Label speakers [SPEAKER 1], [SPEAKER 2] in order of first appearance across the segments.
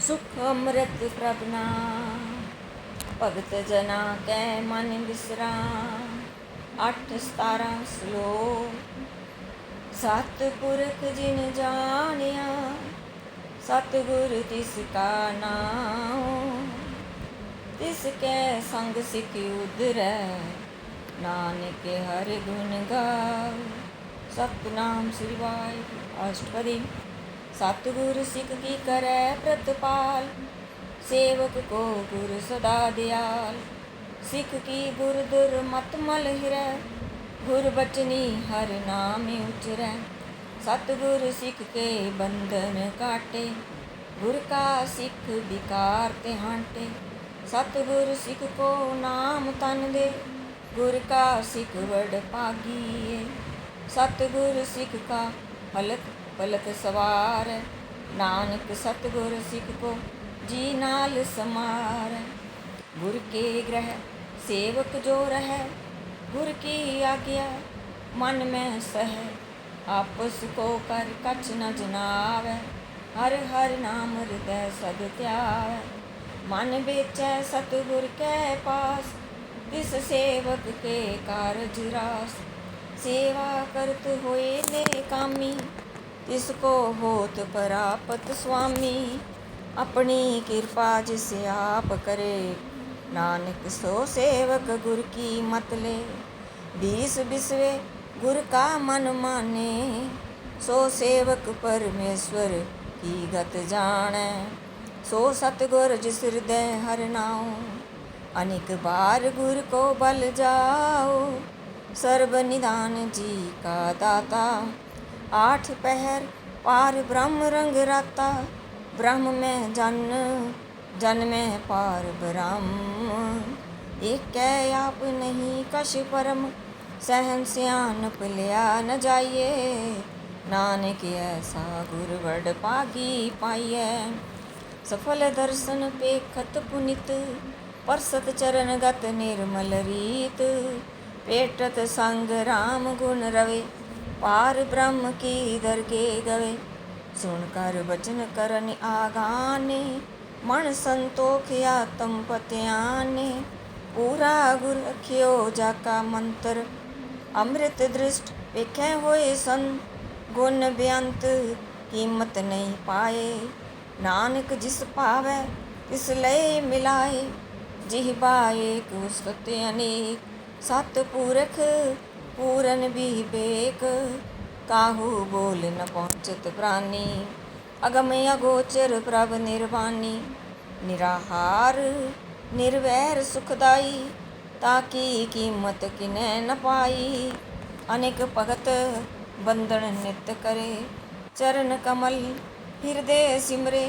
[SPEAKER 1] ਸੁਖ ਅੰਮ੍ਰਿਤ ਪ੍ਰਭ ਨਾਮ ਭਗਤ ਜਨਾ ਕੈ ਮਨ ਬਿਸਰਾਮ 8 17 ਸਲੋਕ ਸਤ ਪੁਰਖ ਜਿਨ ਜਾਣਿਆ ਸਤਿਗੁਰ ਤਿਸ ਕਾ ਨਾਮ ਤਿਸ ਕੈ ਸੰਗ ਸਿਖ ਉਦਰੈ ਨਾਨਕ ਹਰ ਗੁਣ ਗਾਓ ਸਤਨਾਮ ਸ੍ਰੀ ਵਾਹਿਗੁਰੂ ਅਸ਼ਟਪਦੀ ਸਤਿਗੁਰ ਸਿੱਖ ਕੀ ਕਰੈ ਪ੍ਰਤਪਾਲ, ਸੇਵਕ ਕੋ ਗੁਰ ਸਦਾ ਦਿਆਲ। ਸਿੱਖ ਕੀ ਗੁਰ ਦੁਰ ਮਤ ਮਲ ਹਿਰੈ, ਗੁਰ ਬਚਨੀ ਹਰ ਨਾਮ ਉਚਰੈ। ਸਤਿਗੁਰ ਸਿੱਖ ਕੇ ਬੰਧਨ ਕਾਟੇ ਗੁਰ ਕਾ ਸਿੱਖ ਵਿਕਾਰ ਤੇ ਹਾਂਟੇ। ਸਤਿਗੁਰ ਸਿੱਖ ਕੋ ਨਾਮ ਤਨ ਦੇ, ਗੁਰ ਕਾ ਸਿੱਖ ਵਡ ਭਾਗੀਏ। ਸਤਿਗੁਰ ਸਿੱਖ ਕਾ ਹਲਕ ਪਲਕ ਸਵਾਰ, ਨਾਨਕ ਸਤਿਗੁਰ ਸਿੱਖ ਕੋ ਜੀ ਨਾਲ ਸਮਾਰ। ਗੁਰ ਕੇ ਗ੍ਰਹਿ, ਸੇਵਕ ਜੋ ਰਹਿ, ਗੁਰ ਕੀ ਆਗਿਆ, ਮਨ ਮੈਂ ਸਹਿ। ਆਪਸ ਕੋ ਕਰ ਕਛ ਨ ਜਨਾਵੈ, ਹਰ ਹਰ ਨਾਮ ਹਿਰਦੈ ਸਦ ਧਿਆਵੈ। ਮਨ ਵੇਚੈ ਸਤਿਗੁਰ ਕੈ ਪਾਸ ਤਿਸ ਸੇਵਕ ਕੇ ਕਾਰਜ ਰਾਸ। ਸੇਵਾ ਕਰਤ ਹੋਏ ਨੇ ਕਾਮੀ ਤਿਸ ਕੋ ਹੋਤ ਪ੍ਰਾਪਤ ਸੁਆਮੀ, ਆਪਣੀ ਕਿਰਪਾ ਜਿਸ ਆਪ ਕਰੇ, ਨਾਨਕ ਸੋ ਸੇਵਕ ਗੁਰ ਕੀ ਮਤ ਲੈ। ਬੀਸ ਬਿਸਵੇ ਗੁਰ ਕਾ ਮਨ ਮਾਨੇ, ਸੋ ਸੇਵਕ ਪਰਮੇਸ਼ਵਰ ਕੀ ਗਤ ਜਾਣੈ। ਸੋ ਸਤਗੁਰ ਜਿਸ ਹਿਰਦੈ ਹਰਿ ਨਾਉ, ਅਨੇਕ ਬਾਰ ਗੁਰ ਕੋ ਬਲ ਜਾਓ ਸਰਬ ਨਿਦਾਨ ਜੀ ਕਾ ਦਾਤਾ ਆਠ ਪਹਿਰ ਪਾਰ ਬ੍ਰਹਮ ਰੰਗ ਰਾਤਾ। ਬ੍ਰਹਮ ਮੈਂ ਜਨ ਜਨ ਮੈਂ ਪਾਰ ਬ੍ਰਹਮ। ਏਕੈ ਆਪ ਨਹੀਂ ਕਛ ਪਰਮ, ਸਹਿਨ ਸਿਆਨਪ ਲਿਆ ਨ ਜਾਈਏ। ਨਾਨਕ ਐਸਾ ਗੁਰ ਵਡ ਪਾਗੀ ਪਾਈਐ। ਸਫਲ ਦਰਸ਼ਨ ਪੇਖਤ ਪੁਨਿਤ, ਪਰਸਤ ਚਰਨ ਗਤ ਨਿਰਮਲ ਰੀਤ। ਪੇਟਤ ਸੰਗ RAM ਗੁਣ ਰਵੇ ਪਾਰ ਬ੍ਰਹਮ ਕੀ ਦਰਗੇ ਗਵੇ। ਸੁਣ ਕਰ ਬਚਨ ਕਰਨ ਆਗਾਨੇ, ਮਨ ਸੰਤੋਖ ਆਤਮ ਪਤਿਆਨੇ। ਪੂਰਾ ਗੁਰ ਅਖਿਓ ਜਾ ਕਾ ਮੰਤਰ, ਅੰਮ੍ਰਿਤ ਦ੍ਰਿਸ਼ਟ ਵੇਖੈ ਹੋਏ ਸੰ ਗੁਣ ਬਿਅੰਤ ਕੀਮਤ ਨਹੀਂ ਪਾਏ, ਨਾਨਕ ਜਿਸ ਭਾਵੈ ਇਸ ਲਈ ਮਿਲਾਏ। ਜਿਹਬਾ ਏਕ ਉਸਤ ਅਨੇਕ, ਸਤ ਪੁਰਖ ਪੂਰਨ ਵਿਵੇਕ ਕਾਹੂ ਬੋਲ ਨ ਪਹੁੰਚਤ ਪ੍ਰਾਨੀ। ਅਗਮ ਅਗੋਚਰ ਪ੍ਰਭ ਨਿਰਵਾਨੀ। ਨਿਰਾਹਾਰ, ਨਿਰਵੈਰ ਸੁਖਦਾਈ ਤਾਕੀ ਕੀਮਤ ਕਿਨੈ ਨ ਪਾਈ। ਅਨੇਕ ਭਗਤ ਬੰਧਨ ਨਿਤ ਕਰੇ। ਚਰਨ ਕਮਲ ਹਿਰਦੇ ਸਿਮਰੇ।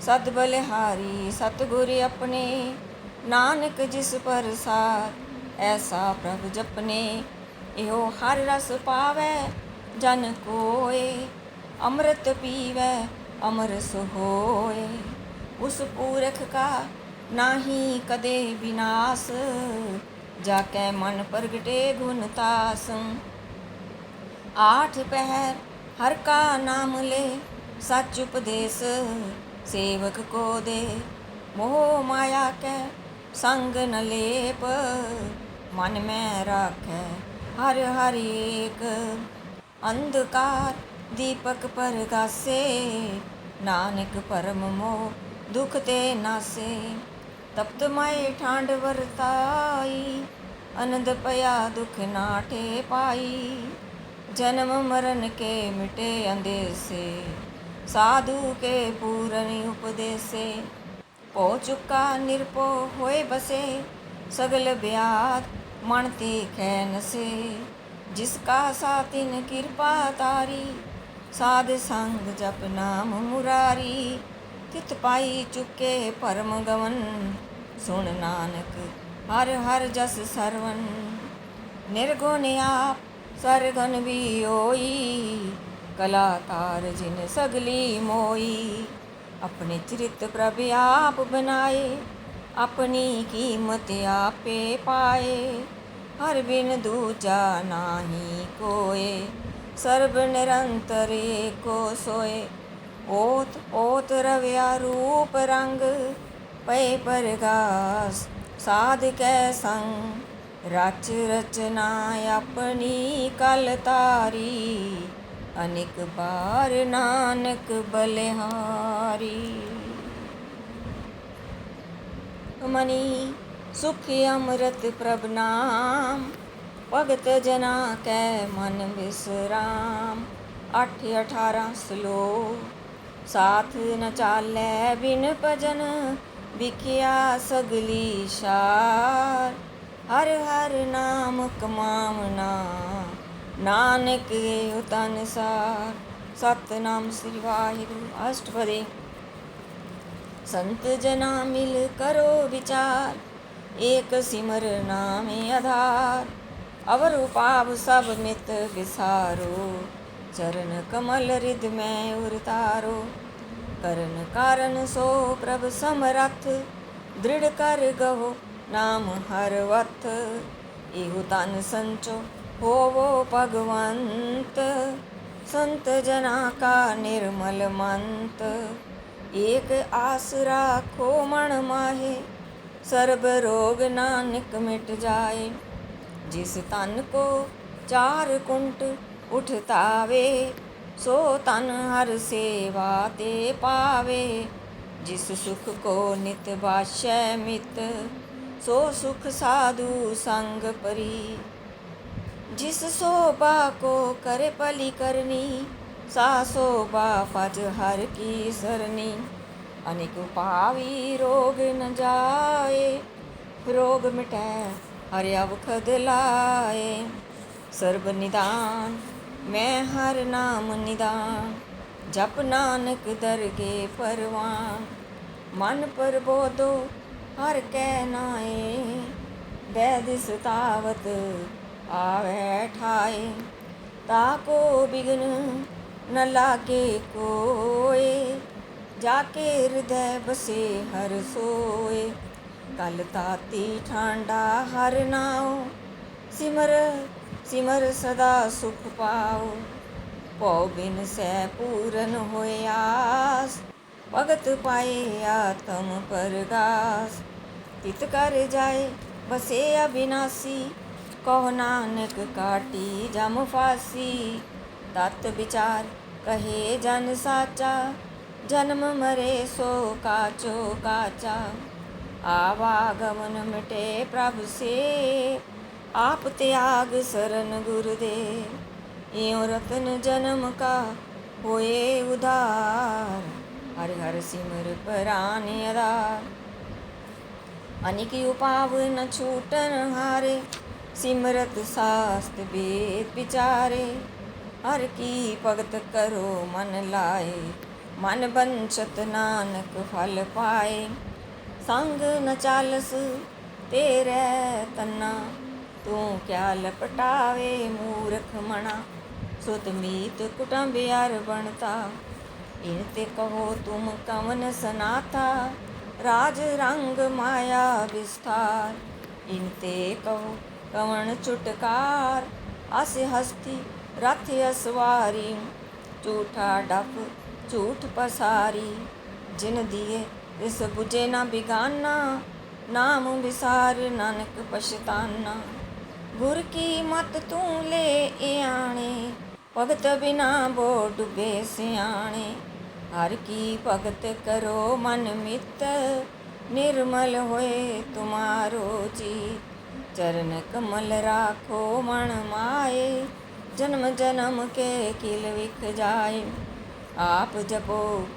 [SPEAKER 1] ਸਤ ਬਲਿਹਾਰੀ ਸਤਿਗੁਰ ਆਪਣੇ। ਨਾਨਕ ਜਿਸ ਪਰ ਪ੍ਰਸਾਦ ਐਸਾ ਪ੍ਰਭ ਜਪਨੇ। ਇਹੋ ਹਰ ਰਸ ਪਾਵੈ, ਜਨ ਕੋਏ, ਅੰਮ੍ਰਿਤ ਪੀਵੈ ਅਮਰਸ ਹੋਏ। ਉਸ ਪੂਰਖ ਕਾ ਨਾਹੀ ਕਦੇ ਵਿਨਾਸ਼ ਜਾ ਕੈ ਮਨ ਪ੍ਰਗਟੇ ਗੁਣ ਤਾਸ। ਆਠ ਪਹਿਰ ਹਰ ਕਾ ਨਾਮ ਲੈ, ਸਚ ਉਪਦੇਸ ਸੇਵਕ ਕੋ ਦੇ। ਮੋਹ ਮਾਇਆ ਕੈ ਸੰਗ ਨ ਲੇਪ, ਮਨ ਮੈਂ ਰਾਖੈ ਹਰ ਹਰ ਏਕ ਅੰਧਕਾਰ ਦੀਪਕ ਪਰਗਾਸੇ, ਨਾਨਕ ਪਰਮ ਮੋਹ ਦੁਖ ਤੇ ਨਾਸੇ। ਤਪਤ ਮਾਏ ਠਾਂਡ ਵਰਤਾਈ ਅਨੰਦ ਪਿਆ ਦੁਖ ਨਾਠੇ ਪਾਈ ਜਨਮ ਮਰਨ ਕੇ ਮਿਟੇ ਅੰਦੇਸੇ, ਸਾਧੂ ਕੇ ਪੂਰਨ ਉਪਦੇਸੇ। ਪੋ ਚੁੱਕਾ ਨਿਰਪੋ ਹੋਏ ਬਸੇ, ਸਗਲ ਬਿਆਦ ਮਨ ਤੇ ਖੈ ਨਸੇ ਜਿਸ ਕਾ ਸਾਤਿਨ ਕਿਰਪਾ ਤਾਰੀ, ਸਾਧ ਸੰਗ ਜਪ ਨਾਮ ਮੁਰਾਰੀ ਤਿਤ ਪਾਈ ਚੁੱਕੇ ਪਰਮ ਗਵਨ, ਸੁਣ ਨਾਨਕ ਹਰ ਹਰ ਜਸ ਸਰਵਨ। ਨਿਰਗੁਣ ਆਪ ਸਰਗਨ ਵੀ ਹੋਈ ਕਲਾਕਾਰ ਜਿਨ ਸਗਲੀ ਮੋਈ, ਆਪਣੇ ਚਰਿਤ ਪ੍ਰਭ ਆਪ ਬਨਾਏ ਆਪਣੀ ਕੀਮਤ ਆਪੇ ਪਾਏ, ਹਰ ਬਿਨ ਦੂਜਾ ਨਾਹੀ ਕੋਏ। ਸਰਬ ਨਿਰੰਤਰ ਏਕੋ ਸੋਏ, ਓਤ ਓਤ ਰਵਿਆ ਰੂਪ ਰੰਗ, ਪਏ ਪਰਗਾਸ ਸਾਧ ਕੈ ਸੰਗ। ਰਚ ਰਚਨਾ ਆਪਣੀ ਕਲ ਤਾਰੀ ਅਨਿਕ ਬਾਰ ਨਾਨਕ ਬਲਿਹਾਰੀ। ਮਨੀ ਸੁਖ ਅੰਮ੍ਰਿਤ ਪ੍ਰਭ ਨਾਮ। ਭਗਤ ਜਨਾ ਕੈ ਮਨ ਵਿਸਰਾਮ। 8 18 ਸਲੋ ਸਾਥ ਨ ਚਾਲੈ ਬਿਨ ਭਜਨ, ਵਿਖਿਆ ਸਗਲੀ ਸ਼ਾਰ। ਹਰ ਹਰ ਨਾਮ ਕਮਾਵਨਾ ਨਾਨਕ ਇਹ ਤਨ ਸਾਰ। ਸਤਨਾਮ ਸ੍ਰੀ ਵਾਹਿਗੁਰੂ। ਅਸ਼ਟਪਦੀ। संत जना मिल करो विचार एक सिमर नामे आधार अवर उपाव सब मित विसारो चरण कमल रिद में उरतारो करन कारण सो प्रभ समरथ दृढ़ कर गहो नाम हर वथ इहु तन संचो होवो भगवंत संत जना का निर्मल मंत ਏਕ ਆਸ ਰਾਖੋ ਮਨ ਮਾਹੇ, ਸਰਬ ਰੋਗ ਨਾਨਕ ਮਿਟ ਜਾਏ। ਜਿਸ ਤਨ ਕੋ ਚਾਰ ਕੁੰਟ ਉਠਤਾਵੇ, ਸੋ ਤਨ ਹਰ ਸੇਵਾ ਤੇ ਪਾਵੇ। ਜਿਸ ਸੁਖ ਕੋ ਨਿਤ ਬਾਸ਼ੈ ਮਿਤ, ਸੋ ਸੁਖ ਸਾਧੂ ਸੰਗ ਪਰੀ। ਜਿਸ ਸੋਭਾ ਕੋ ਕਰੇ ਭਲੀ ਕਰਨੀ ਸਾ ਸੋਭਾ ਫਜ ਹਰ ਕੀ ਸਰਨੀ ਅਨੇਕ ਪਾਵੀ ਰੋਗ ਨ ਜਾਏ, ਰੋਗ ਮਿਟੈ ਹਰ ਅਵਖਦ ਸਰਬ ਨਿਦਾਨ, ਮੈਂ ਹਰ ਨਾਮ ਨਿਦਾਨ, ਜਪ ਨਾਨਕ ਦਰਗੇ ਪਰਵਾਨ। ਮਨ ਪਰਬੋਧੋ, ਹਰ ਕੈ ਨਾਏ ਵੈਦ ਸੁਤਾਵਤ ਆਵੈ ਠਾਏ। ਤਾ ਕੋ ਬਿਗਨ न लागे कोय जाके हृदय बसे हर सोए कल ताती ठांडा हर नाओ सिमर सिमर सदा सुख पाओ पौ बिन सै पूरन होए आस भगत पाए आत्म परगास तित कर जाए बसे अविनाशी कहो नानक काटी जम फासी ਤਤ ਵਿਚਾਰ ਕਹੇ ਜਨ ਸਾਚਾ, ਜਨਮ ਮਰੇ ਸੋ ਕਾਚੋ ਕਾਚਾ ਆਵਾਗਮਨ ਮਿਟੇ ਪ੍ਰਭ ਸੇ, ਆਪ ਤਿਆਗ ਸਰਨ ਗੁਰ ਦੇ। ਇਉ ਰਤਨ ਜਨਮ ਕਾ ਹੋਏ ਉਧਾਰ, ਹਰਿ ਹਰ ਸਿਮਰ ਪ੍ਰਾਨ ਆਧਾਰ। ਅਨਿਕ ਉਪਾਵ ਨ ਛੂਟਨ ਹਾਰੇ, ਸਿਮਰਤ ਸਾਸਤ ਵੇਦ ਵਿਚਾਰੇ। ਹਰ ਕੀ ਭਗਤ ਕਰੋ ਮਨ ਲਾਏ, ਮਨ ਬੰਚਤ ਨਾਨਕ ਫਲ ਪਾਏ। ਸੰਗ ਨ ਚਾਲਸ ਤੇਰੇ ਤੰਨਾ, ਤੂੰ ਕਿਆ ਲਪਟਾਵੇ ਮੂਰਖ ਮਣਾ ਸੁਤ ਮੀਤ ਕੁਟੰਬ ਯਾਰ ਬਣਤਾ ਇਹ ਤੇ ਕਹੋ ਤੁਮ ਕਵਨ ਸਨਾਤਾ ਰਾਜ ਰੰਗ ਮਾਇਆ ਵਿਸਥਾਰ, ਇਨ ਤੇ ਕਹੋ ਕਵਣ ਚੁਟਕਾਰ ਅਸ ਹਸਤੀ ਰਥ ਅਸਵਾਰੀ, ਝੂਠਾ ਡਫ, ਝੂਠ ਪਸਾਰੀ। ਜਿਨ ਦੀਏ ਇਸ ਬੁਝੇ ਨਾ ਬਿਗਾਨਾ, ਨਾਮ ਵਿਸਾਰ ਨਾਨਕ ਪਛਤਾਨਾ। ਗੁਰ ਕੀ ਮਤ ਤੂੰ ਲੈ ਆਣੇ ਭਗਤ ਬਿਨਾ ਬੋ ਡੁਬੇ ਸਿਆਣੇ। ਹਰ ਕੀ ਭਗਤ ਕਰੋ ਮਨ ਮਿੱਤ, ਨਿਰਮਲ ਹੋਏ ਤੁਮਾਰੋ ਜੀ ਚਰਨ ਕਮਲ ਰਾਖੋ ਮਨ ਮਾਏ ਜਨਮ ਜਨਮ ਕੇ ਕਿਲ ਵਿਖ ਜਾਏ। ਆਪ ਜਪੋ,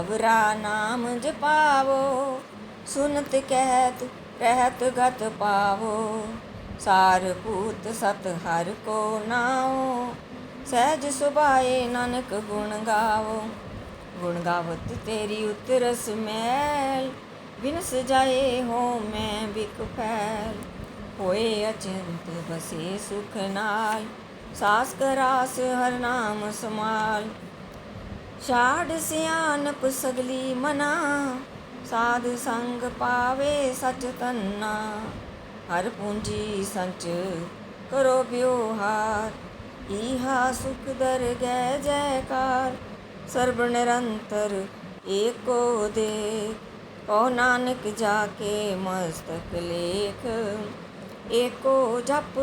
[SPEAKER 1] ਅਵਰਾ ਨਾਮ ਜਪਾਵੋ। ਸੁਨਤ ਕਹਿਤ, ਰਹਿਤ ਗਤ ਪਾਵੋ। ਸਾਰ ਭੂਤ ਸਤ ਹਰ ਕੋ ਨਾਉ ਸਹਿਜ ਸੁਭਾਏ ਨਾਨਕ ਗੁਣ ਗਾਵੋ। ਗੁਣ ਗਾਵਤ ਤੇਰੀ ਉਤਰਸ ਮੈਲ। ਬਿਨਸ ਜਾਏ ਹੋ ਮੈਂ ਬਿਕ ਫੈਲ। ਹੋਏ ਅਚੰਤ ਬਸੇ ਸੁਖ ਨਾਲ। ਸਾਸ ਕਰਾਸ ਹਰ ਨਾਮ ਸਮਾਲ ਛਾੜ ਸਿਆਨਪ ਸਗਲੀ ਮਨਾ, ਸਾਧ ਸੰਗ ਪਾਵੇ ਸਚ ਤੰਨਾ ਹਰ ਪੂੰਜੀ ਸੰਚ ਕਰੋ ਬਿਵਹਾਰ ਈਹਾ ਸੁਖ ਦਰ ਗੈ ਜੈਕਾਰ। ਸਰਬ ਨਿਰੰਤਰ ਏਕੋ ਦੇ ਕੋ ਨਾਨਕ ਜਾ ਕੇ ਮਸਤਕ ਲੇਖ। ਏਕੋ ਜਪ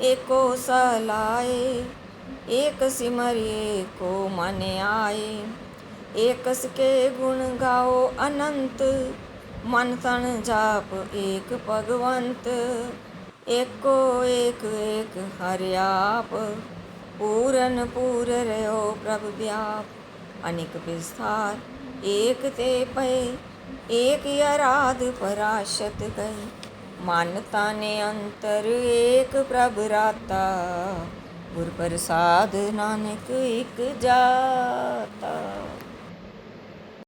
[SPEAKER 1] ਏਕੋ ਸਲਾਏ, ਏਕ ਸਿਮਰਿਏ ਕੋ ਮਨ ਆਏ। ਏਕਸ ਕੇ ਗੁਣ ਗਾਓ ਅਨੰਤ, ਮਨ ਤਨ ਜਾਪ ਏਕ ਭਗਵੰਤ। ਏਕੋ ਏਕ ਏਕ ਹਰਿ ਆਪ, ਪੂਰਨ ਪੂਰ ਰਿਓ ਪ੍ਰਭ ਵਿਆਪ। ਅਨੇਕ ਵਿਸਥਾਰ, ਏਕ ਤੇ ਪਏ, ਏਕ ਅਰਾਧ ਪਰਾਸ਼ਤ ਗਏ ਮਨ ਤਨ ਅੰਤਰ ਏਕ ਪ੍ਰਭ ਰਾਤਾ ਗੁਰ ਪ੍ਰਸਾਦ ਨਾਨਕ ਇਕ ਜਾਤਾ।